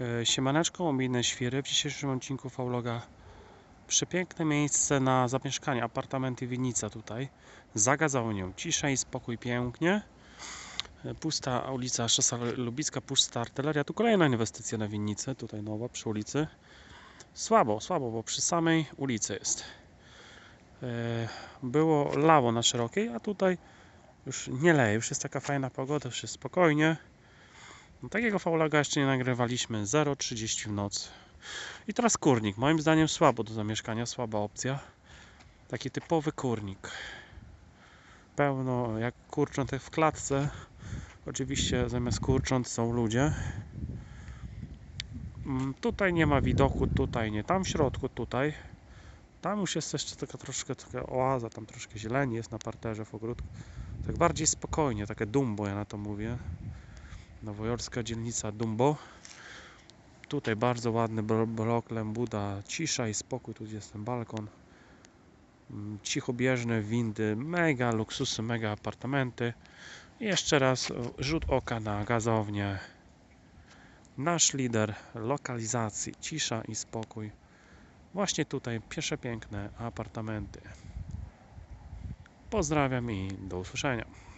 E, Siemaneczko, mobilne świry. W dzisiejszym odcinku Fauloga przepiękne miejsce na zamieszkanie, apartamenty winnica tutaj. Za gazownią, cisza i spokój pięknie. E, Pusta ulica Szosa Lubicka, pusta artyleria. Tu kolejna inwestycja na winnicę, tutaj nowa przy ulicy. Słabo, słabo, bo przy samej ulicy jest. E, Było lało na szerokiej, a tutaj już nie leje, już jest taka fajna pogoda, już jest spokojnie. No, takiego faulaga jeszcze nie nagrywaliśmy. 0,30 w nocy. I teraz kurnik. Moim zdaniem słabo do zamieszkania, słaba opcja. Taki typowy kurnik. Pełno jak kurczątek w klatce. Oczywiście zamiast kurcząt są ludzie. Mm, Tutaj nie ma widoku, tutaj nie. Tam w środku, tutaj. Tam już jest jeszcze taka troszkę taka oaza, tam troszkę zieleni jest na parterze w ogródku. Tak bardziej spokojnie, takie dumbo ja na to mówię. Nowojorska dzielnica Dumbo. Tutaj bardzo ładny blok Lembuda, cisza i spokój, tu jest ten balkon. Mm, Cichobieżne windy, mega luksusy, mega apartamenty. Jeszcze raz rzut oka na gazownię. Nasz lider lokalizacji, cisza i spokój. Właśnie tutaj pierwsze piękne apartamenty. Pozdrawiam i do usłyszenia.